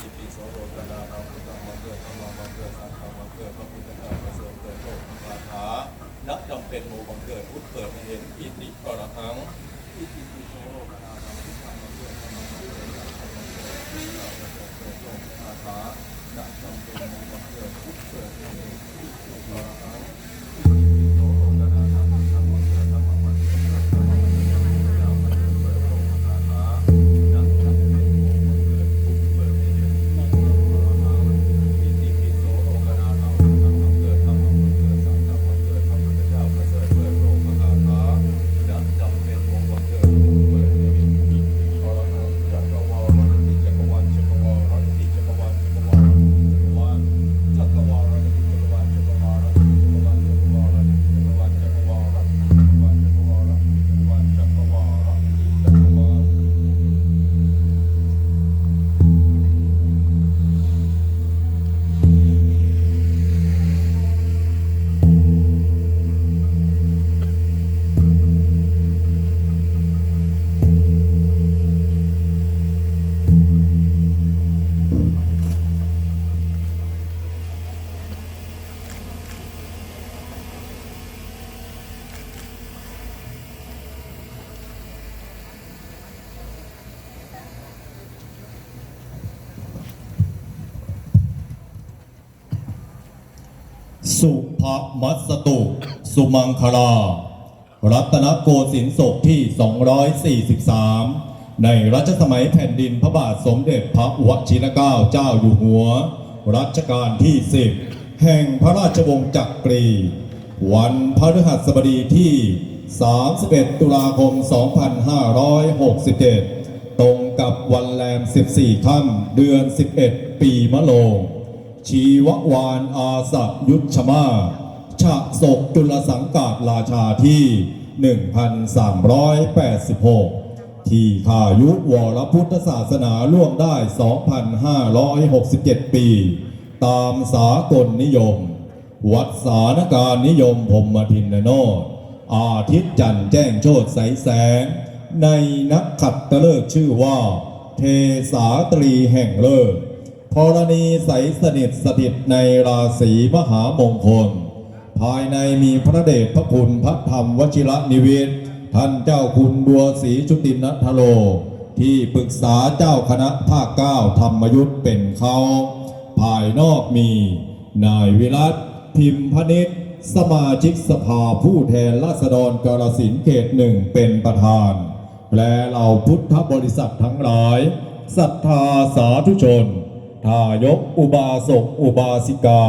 อิติโสโรจนาธรรมพุทธังบังเกิดธมังบังเกิดสังฆังบังเกิดพระพุทธเจ้าประเสริฐเกิดโลกาถานับจำเป็นโมบังเกิดพุทธเกิดเห็นอิติกรหังอิติโสโรจนา สุภมัสตุ สุมังคลา รัตนโกสินทร์ศกที่ 243 ในรัชสมัยแผ่นดินพระบาทสมเด็จพระวชิรเกล้าเจ้าอยู่หัว รัชกาลที่ 10 แห่งพระราชวงศ์จักรี วันพฤหัสบดีที่ 31 ตุลาคม 2567 ตรงกับวันแรม 14 ค่ำเดือน 11 ปีมะโรง ชีววานอาสะยุทธมาฉะศกจุลสังกาดราชาที่ 1386 ที่ข้ายุวรพุทธศาสนาล่วงได้ 2,567 ปี ตามสากลนิยม วัดสานการนิยมพรหมทินโนดอาทิตย์จันแจ้งโชดใสแสง ในนักขัดตะเลิกชื่อว่า เทสาตรีแห่งเลิก ธรณีใสสนิทสถิตในราศีมหามงคล ภายในมีพระเดชพระคุณพระธรรมวชิระนิเวศ ท่านเจ้าคุณบัวศรีชุตินัทโล ที่ปรึกษาเจ้าคณะภาคเก้าธรรมยุทธเป็นเขา ภายนอกมี นายวิรัตพิมพนิษสมาชิกสภาผู้แทนราษฎรกาลสินเขตหนึ่งเป็นประธาน และเหล่าพุทธบริษัททั้งหลายศรัทธาสาธุชน ทายกอุบาสกอุบาสิกา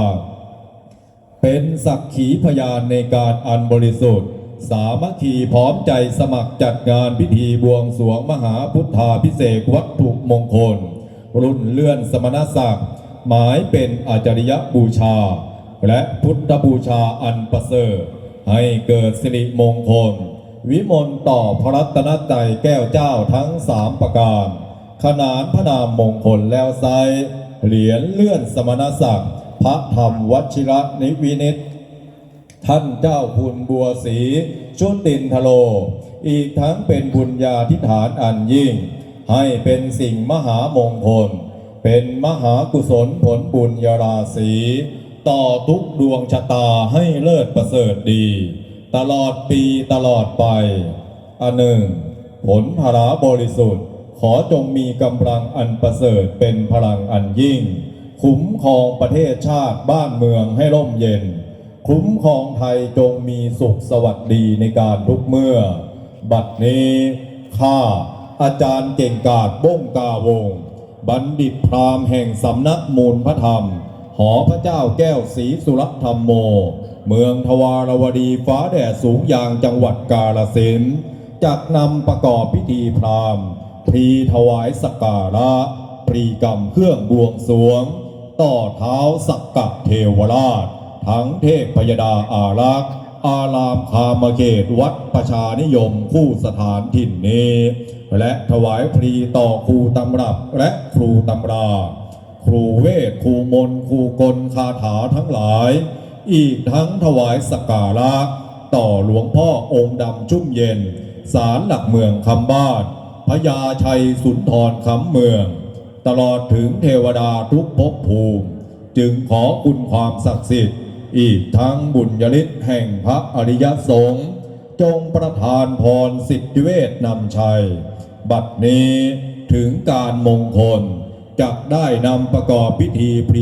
เป็นสักขีพยานในการอันบริสุทธิ์ สามัคคีพร้อมใจสมัครจัดงานพิธีบวงสวงมหาพุทธาพิเศษวัตถุมงคล รุ่นเลื่อนสมณศักดิ์หมายเป็นอาจริยบูชา และพุทธบูชาอันประเสริฐให้เกิดสิริมงคล วิมลต่อพระรัตนตรัยแก้วเจ้าทั้งสามประการ ขนานพระนามมงคลแล้วไซ เหรียญเลื่อนสมณศักดิ์ พระธรรมวชิระนิวินิตท่านเจ้าคุณบัวศรีชุตินทโล อีกทั้งเป็นบุญญาธิฐานอันยิ่ง ให้เป็นสิ่งมหามงคล เป็นมหากุศลผลบุญยราศีต่อทุกดวงชะตาให้เลิศประเสริฐดี ตลอดปีตลอดไป อันหนึ่ง ผลพราบริสุทธิ์ ขอจงมีกำลังอันประเสริฐเป็นพลังอันยิ่ง คุ้มครองประเทศชาติบ้านเมืองให้ร่มเย็น คุ้มครองไทยจงมีสุขสวัสดีในการทุกเมื่อ บัดนี้ข้าอาจารย์เก่งกาจบ้งกาวง บัณฑิตพรามแห่งสำนักมูลพระธรรม หอพระเจ้าแก้วศรีสุรธรรมโม เมืองทวารวดีฟ้าแดดสูงยางจังหวัดกาลสินจักนำประกอบพิธีพราหมณ์ พีถวายสักการะพรีกรรมเครื่องบวงสวง ต่อเท้าสักกะเทวราช ทั้งเทพพยดาอารักษ์ อารามคามเขตวัดประชานิยมคู่สถานถิ่นนี้ และถวายพรีต่อครูตำรับและครูตำรา ครูเวทครูมนครูกลคาถาทั้งหลาย อีกทั้งถวายสักการะต่อหลวงพ่อองค์ดำชุ่มเย็นศาลหลักเมืองคำบ้าน พญาชัยสุนทรคำเมือง ตลอดถึงเทวดาทุกภพภูมิ จึงขอคุณความศักดิ์สิทธิ์ อีกทั้งบุญยฤทธิ์แห่งพระอริยสงฆ์จงประทานพรสิทธิเวทนำชัย บัดนี้ถึงการมงคลจะได้นำประกอบพิธีพรี